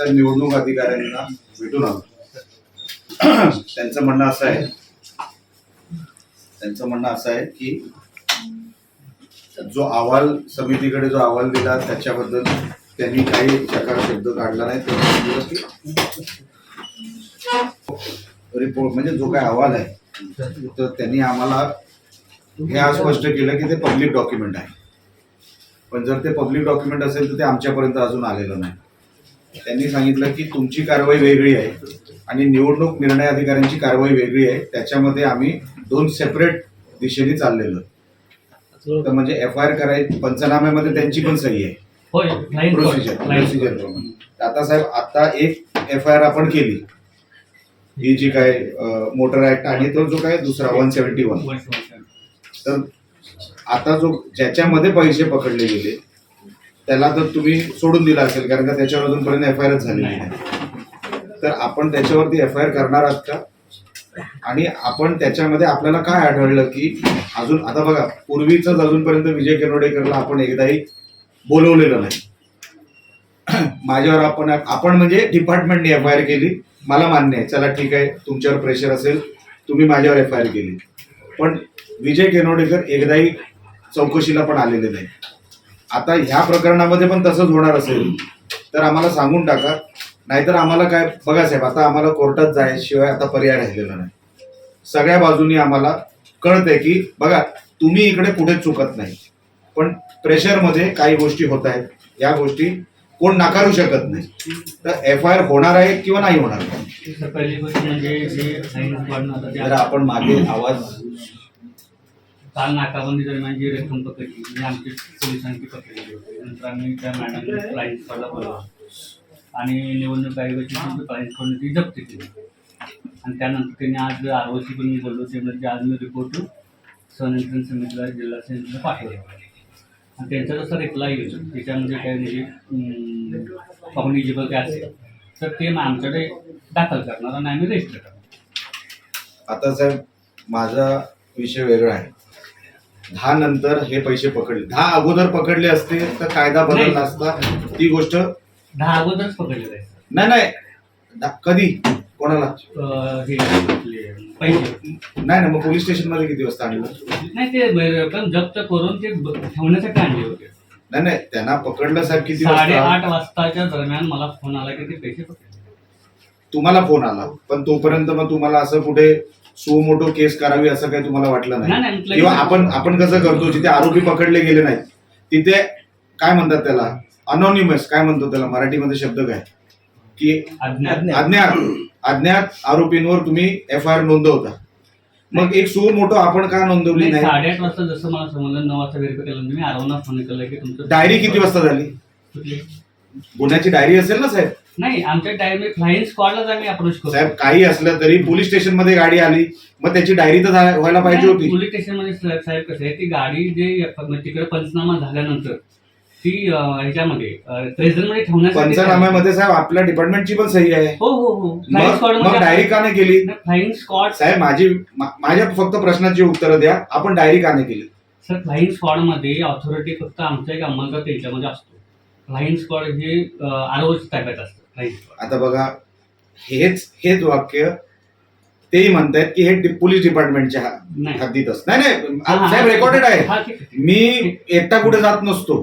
निवडणूक अधिकाऱ्यांना भेटून आलो. त्यांचं म्हणणं असं आहे त्यांचं म्हणणं असं आहे की जो अहवाल समितीकडे जो अहवाल दिला त्याच्याबद्दल त्यांनी काही चकार शब्द काढला नाही रिपोर्ट म्हणजे जो काय अहवाल आहे तर त्यांनी आम्हाला हे आज स्पष्ट केलं की ते पब्लिक डॉक्युमेंट आहे. पण जर ते पब्लिक डॉक्युमेंट असेल तर ते आमच्यापर्यंत अजून आलेलं नाही. त्यांनी सांगितलं की तुमची कारवाई वेगळी आहे आणि निवडणूक निर्णय अधिकाऱ्यांची कारवाई वेगळी आहे. त्याच्यामध्ये आम्ही दोन सेपरेट दिशेने चाललेलो. तर म्हणजे एफ आय आर करायची पंचनाम्यामध्ये त्यांची पण सही आहे. प्रोसिजर प्रोसिजर आता साहेब आता एक एफ आय आर आपण केली. ही जी काय मोटर ऍक्ट आणि तो जो काय दुसरा वन सेव्हन्टी वन तर आता जो ज्याच्यामध्ये पैसे पकडले गेले त्याला तर तुम्ही सोडून दिला असेल कारण का त्याच्यावर अजूनपर्यंत एफ आय आर झाली नाही. तर आपण त्याच्यावरती एफ आय आर करणार आहात का? आणि आपण त्याच्यामध्ये आपल्याला काय आढळलं की अजून आता बघा पूर्वीच अजूनपर्यंत विजय किरोडेकरला आपण एकदाही बोलवलेलं नाही. माझ्यावर आपण आपण म्हणजे डिपार्टमेंटने एफ आय आर केली. मला मान्य आहे. चला ठीक आहे. तुमच्यावर प्रेशर असेल तुम्ही माझ्यावर एफ आय आर केली. पण विजय केनोडेकर एकदाही चौकशीला पण आलेले नाही. आता ह्या प्रकरणामध्ये पण तसंच होणार असेल. तर आम्हाला सांगून टाका. नाहीतर आम्हाला काय बघा साहेब आता आम्हाला कोर्टात जायशिवाय आता पर्याय राहिलेला नाही. सगळ्या बाजूनी आम्हाला कळतंय की बघा तुम्ही इकडे कुठेच चुकत नाही. पण प्रेशरमध्ये काही गोष्टी होत आहेत. या गोष्टी कोण नाकारू शकत नाही. तर एफ आय आर होणार आहे किंवा नाही होणार गोष्ट म्हणजे आपण मागे आवाज काल नाकाबंदी दरम्यान जी रक्कम पकडली मी आमची पोलिसांची पकडलेली होती. नंतर आम्ही त्या मॅडम फ्लाईंग स्पॉटला बोलवा आणि निवडणूक आयोगाची तुमची फ्लाईंग स्पॉटने ती जप्त केली. आणि त्यानंतर त्यांनी आज आरोची पण मी बोललो ते म्हणजे आज मी रिपोर्ट संरक्षण समितीला जिल्हा समितीला पाठवले. आणि त्यांचा जसं रिप्लाय येईल त्याच्यामध्ये काय म्हणजे कम्युनिकेबल काय असेल तर ते मग आमच्याकडे दाखल करणार आणि आम्ही रजिस्टर करणार. आता साहेब माझा विषय वेगळा आहे. दहा नंतर हे पैसे पकडले. दहा अगोदर पकडले असते तर कायदा बदलला असता. ती गोष्ट दहा अगोदरच पकडलेलं आहे नाही नाही. दा- कधी? कोणाला? अं, हे आपले पैसे नाही ना मग पोलीस स्टेशनमध्ये किती वाजता आणलं? नाही ते रक्कम जप्त करून ते ब- ठेवण्यासाठी आणले होते. नाही नाही त्यांना पकडलं साहेब किती वाजता? साडेआठ वाजताच्या दरम्यान मला फोन आला की ते पैसे पकडले. तुम्हाला फोन आला पण तोपर्यंत मग तुम्हाला असं कुठे सो मोठो केस करावी असं काही तुम्हाला वाटलं नाही, किंवा की- आपण आपण कसं करतो जिथे आरोपी पकडले गेले नाहीत तिथे काय म्हणतात त्याला? अनॉनिमस काय म्हणतो त्याला? मराठीमध्ये शब्द काय? की अज्ञात. अज्ञात. अज्ञात. आरोपींवर तुम्ही एफ आय आर नोंदवता. मग एक सो मोठं आपण का नोंदवली नाही, नाही? साडेआठ वाजता जसं मला समजलं नऊ वाजता व्हेरिफाय केलं मी आरवना फोन केला की तुमचं डायरी किती वाजता झाली? गुन्ह्याची डायरी असेल ना साहेब? नाही आमच्या टाइम फ्लाईंग स्क्वॉडलाच आम्ही अप्रोच करू साहेब काही असलं तरी पोलीस स्टेशनमध्ये गाडी आली मग त्याची डायरी तर झा- व्हायला पाहिजे होती. पोलीस स्टेशनमध्ये साहेब साहेब कसं आहे ती गाडी जे म्हणजे तिकडे पंचनामा झाल्यानंतर ती अं, ह्याच्यामध्ये ट्रेझरमध्ये ठेवण्यासाठी पंचनाम्यामध्ये साहेब आपल्या डिपार्टमेंटची पण सही आहे. हो हो हो. फ्लाईंग मग स्क्वॉड मग डायरी का नाही केली? फ्लाईंग स्क्वॉड साहेब माझी मा- माझ्या फक्त प्रश्नाची उत्तरं द्या आपण डायरी का नाही केली? सर फ्लाईंग स्क्वॉडमध्ये ऑथॉरिटी फक्त आमचा एक अंमलदार त्यांच्यामध्ये असतो. फ्लाईंग स्क्वॉड हे आरोग्य ताब्यात असतं. आता बघा हेच हेच वाक्य तेही म्हणतायत की हे पोलीस डिपार्टमेंटच्या नाही. हद्दीत असत. नाही नाही. साहेब रेकॉर्डेड हा, आहे. मी एकटा कुठे जात नसतो.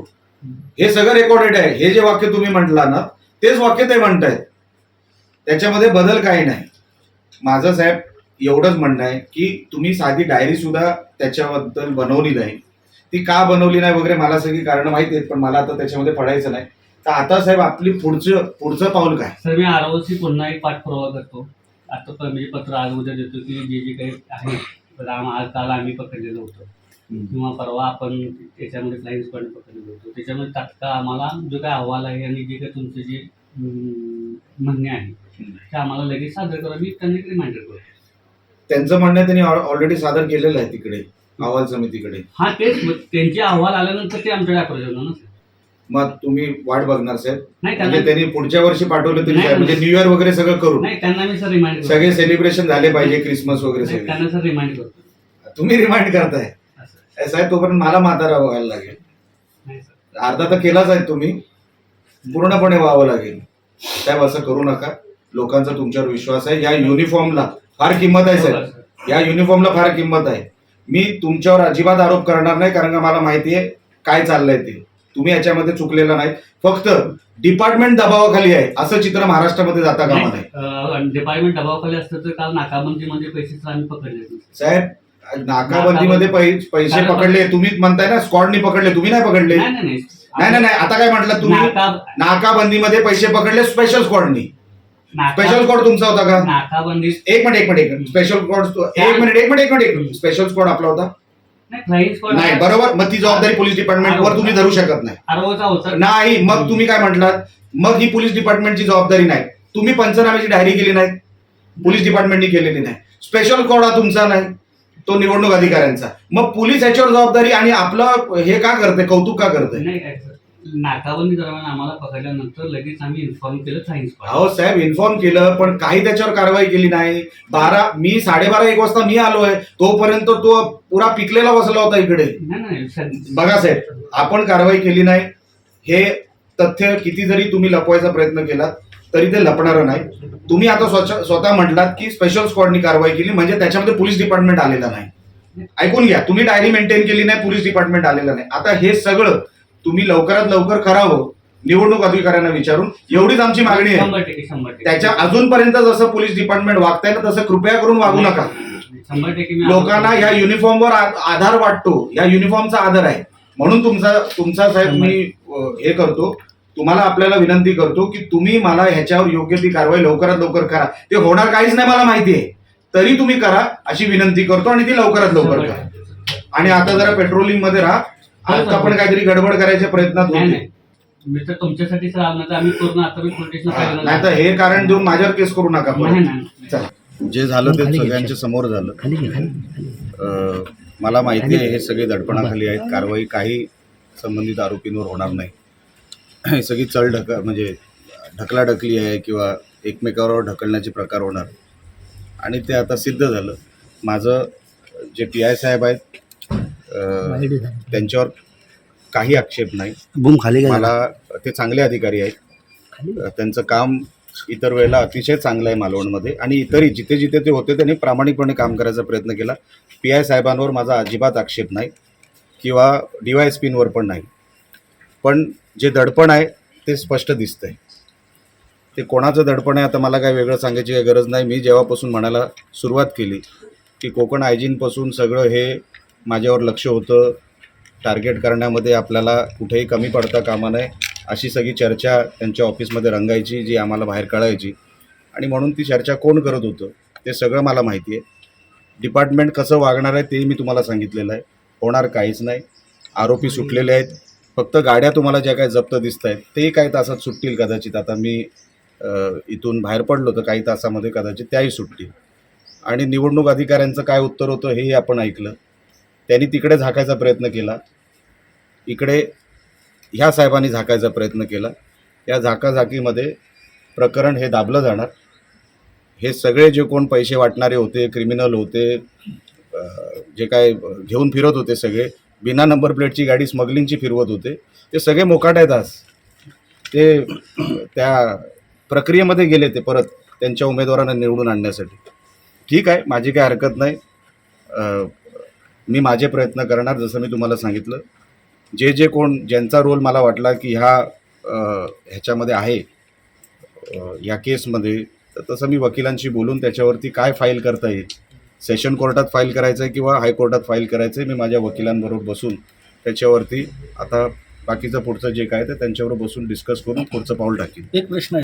हे सगळं रेकॉर्डेड आहे. हे जे वाक्य तुम्ही म्हटला ना तेच वाक्य ते म्हणतायत. त्याच्यामध्ये बदल काही नाही. माझं साहेब एवढंच म्हणणं आहे की तुम्ही साधी डायरी सुद्धा त्याच्याबद्दल बनवली नाही. ती का बनवली नाही वगैरे मला सगळी कारणं माहिती आहेत पण मला आता त्याच्यामध्ये पडायचं नाही. तर आता साहेब आपली पुढचं पुढचं पाऊल काय? सर मी आरोग्यची पुन्हा एक पाठपुरावा करतो. आता प- म्हणजे पत्र आज उद्या देतो की जे जे काही आहे तर आम- आज काल आम्ही पकडलेलं होतं. किंवा परवा आपण याच्यामध्ये फ्लाईंग स्क्वॉड पकडलेलं होतं. त्याच्यामध्ये तात्काळ आम्हाला जो काय अहवाल आहे आणि जे काही तुमचे जे म्हणणे आहे ते आम्हाला लगेच सादर करा. मी त्यांना रिमाइंडर करतो. त्यांचं म्हणणं त्यांनी ऑलरेडी सादर केलेलं आहे तिकडे अहवाल समितीकडे. हा तेच. त्यांचे अहवाल आल्यानंतर ते आमच्याकडे अप्रोच होणार ना. मग तुम्ही वाट बघणार साहेब नाही म्हणजे त्यांना त्यांनी पुढच्या वर्षी पाठवलं तरी नाही, काय? म्हणजे न्यू इयर वगैरे सगळं करू नाही त्यांना मी सर रिमाइंड सगळे सेलिब्रेशन झाले पाहिजे क्रिसमस वगैरे सगळे. त्यांना सर रिमाइंड करतो. तुम्ही रिमाइंड करताय. असं. ए, साहेब तोपर्यंत मला म्हातारा व्हायला लागेल. नाही सर. अर्धा तर केलाच आहे तुम्ही. पूर्णपणे व्हावं लागेल. साहेब असं करू नका. लोकांचा तुमच्यावर विश्वास आहे. या युनिफॉर्मला फार किंमत आहे साहेब. या युनिफॉर्मला फार किंमत आहे. मी तुमच्यावर अजिबात आरोप करणार नाही कारण का मला माहिती आहे काय चाललंय ते. तुम्ही याच्यामध्ये चुकलेला नाही. फक्त डिपार्टमेंट दबावाखाली आहे. असं चित्र महाराष्ट्रामध्ये जाता कामा नाही डिपार्टमेंट दबावाखाली असतं तर काल नाकाबंदीमध्ये पैसे आम्ही पकडले. साहेब नाकाबंदीमध्ये पै- पैसे पकडले. तुम्ही म्हणताय ना स्कॉडनी पकडले. तुम्ही नाही पकडले? नाही नाही नाही. नाही नाही नाही. आता काय म्हटलं तुम्ही? नाका नाकाबंदीमध्ये पैसे पकडले स्पेशल स्क्वॉडनी स्पेशल स्क्वॉड तुमचा होता का? नाकाबंदी एक मिनिट एक मिनिट एक मिनिट. स्पेशल स्क्वॉड एक मिनिट एक मिनिट एक मिनिट. एक मिनिट स्पेशल स्क्वॉड आपला होता? नाही बरोबर. मग ती जबाबदारी पोलीस डिपार्टमेंट वर तुम्ही धरू शकत नाही. नाही मग तुम्ही काय म्हटलात? मग ही पोलीस डिपार्टमेंटची जबाबदारी नाही. तुम्ही पंचनाम्याची डायरी केली नाही. पोलीस डिपार्टमेंटनी केलेली नाही. स्पेशल कोड हा तुमचा नाही. तो निवडणूक अधिकाऱ्यांचा. मग पोलीस याच्यावर जबाबदारी आणि आपलं हे का करते? कौतुक का करते? नाकाबंदी दरम्यान आम्हाला पकडल्यानंतर लगेच आम्ही इन्फॉर्म केलं स्क्वॉड अहो साहेब इन्फॉर्म केलं पण काही त्याच्यावर कारवाई केली नाही. बारा मी साडेबारा एक वाजता मी आलोय तोपर्यंत तो पुरा पिकलेला बसला होता इकडे. नाही नाही सर- बघा साहेब आपण कारवाई केली नाही. हे तथ्य किती जरी तुम्ही लपवायचा प्रयत्न केला तरी ते लपणारं नाही. तुम्ही आता स्वतः स्वतः म्हटलात की स्पेशल स्क्वॉडनी कारवाई केली म्हणजे त्याच्यामध्ये पोलीस डिपार्टमेंट आलेला नाही. ऐकून घ्या तुम्ही डायरी मेंटेन केली नाही पोलीस डिपार्टमेंट आलेलं नाही. आता हे सगळं तुम्ही लवकरात लवकर करावं निवडणूक अधिकाऱ्यांना विचारून. एवढीच आमची मागणी आहे. शंभर टक्के शंभर टक्के. त्याच्या अजूनपर्यंत जसं पोलीस डिपार्टमेंट वागताय ना तसं कृपया करून वागू नका. शंभर टक्के मी लोकांना या युनिफॉर्मवर आ- आधार वाटतो. या युनिफॉर्मचा आधार आहे. म्हणून तुमचा तुमचा साहेब मी अ, हे करतो. तुम्हाला आपल्याला विनंती करतो की तुम्ही मला ह्याच्यावर योग्य ती कारवाई लवकरात लवकर करा. ते होणार काहीच नाही मला माहिती आहे. तरी तुम्ही करा अशी विनंती करतो आणि ती लवकरात लवकर शंभर करा. टक्के. आणि आता जरा पेट्रोलिंगमध्ये राहा. आता पण काहीतरी गडबड करायच्या प्रयत्नात नाही होते. नाही मी तर तुमच्यासाठी सर आलं आम्ही पूर्ण आता मी नाही तर हे कारण देऊन माझ्यावर केस करू नका नाही परत. नाही. चला. जे झालं ते सगळ्यांच्या समोर झालं. मला माहिती आहे हे सगळे दडपणाखाली आहेत. कारवाई काही संबंधित आरोपींवर होणार नाही. हे सगळी चल ढक म्हणजे ढकलाढकली आहे किंवा एकमेकावर ढकलण्याचे प्रकार होणार. आणि ते आता सिद्ध झालं. माझं जे पी आय साहेब आहेत त्यांच्यावर काही आक्षेप नाही. बूम खाली गेला. मला ते चांगले अधिकारी आहेत. त्यांचं काम इतर वेळेला अतिशय चांगलं आहे मालवणमध्ये आणि इतरही जिथे जिथे ते होते त्यांनी प्रामाणिकपणे काम करायचा प्रयत्न केला. पी आय साहेबांवर माझा अजिबात आक्षेप नाही किंवा डी वाय एस पींवर पण नाही. पण जे दडपण आहे ते स्पष्ट दिसतंय. ते कोणाचं दडपण आहे आता मला काय वेगळं सांगायची काही गरज नाही. मी जेव्हापासून म्हणायला सुरुवात केली की कोकण आयजीनपासून सगळं हे माझ्यावर लक्ष होतं. टार्गेट करण्यामध्ये आपल्याला कुठेही कमी पडता कामा नये अशी सगळी चर्चा त्यांच्या ऑफिसमध्ये रंगायची जी आम्हाला बाहेर कळायची. आणि म्हणून ती चर्चा कोण करत होतं ते सगळं मला माहिती आहे. डिपार्टमेंट कसं वागणार आहे तेही मी तुम्हाला सांगितलेलं आहे. होणार काहीच नाही. आरोपी सुटलेले आहेत. फक्त गाड्या तुम्हाला ज्या काही जप्त दिसत आहेत तेही काही तासात सुटतील कदाचित. आता मी इथून बाहेर पडलो तर काही तासामध्ये कदाचित त्याही सुटतील. आणि निवडणूक अधिकाऱ्यांचं काय उत्तर होतं हेही आपण ऐकलं. त्यांनी तिकडे झाकायचा प्रयत्न केला. इकडे ह्या साहेबांनी झाकायचा प्रयत्न केला. या झाकाझाकीमध्ये प्रकरण हे दाबलं जाणार. हे सगळे जे कोण पैसे वाटणारे होते क्रिमिनल होते जे काय घेऊन फिरत होते सगळे बिना नंबर प्लेटची गाडी स्मगलिंगची फिरवत होते ते सगळे मोकाट आहेत आज. ते त्या प्रक्रियेमध्ये गेले ते परत त्यांच्या उमेदवारांना निवडून आणण्यासाठी. ठीक आहे माझी काय हरकत नाही. मी माझे प्रयत्न करणार जसं मी तुम्हाला सांगितलं. जे जे कोण ज्यांचा रोल मला वाटला की ह्या ह्याच्यामध्ये आहे या केसमध्ये तर तसं मी वकिलांशी बोलून त्याच्यावरती काय फाईल करता येईल सेशन कोर्टात फाईल करायचं आहे किंवा हायकोर्टात फाईल करायचं आहे मी माझ्या वकिलांबरोबर बसून त्याच्यावरती आता बाकीचं पुढचं जे काय ते त्यांच्यावर बसून डिस्कस करून पुढचं पाऊल टाकेन. एक प्रश्न आहे.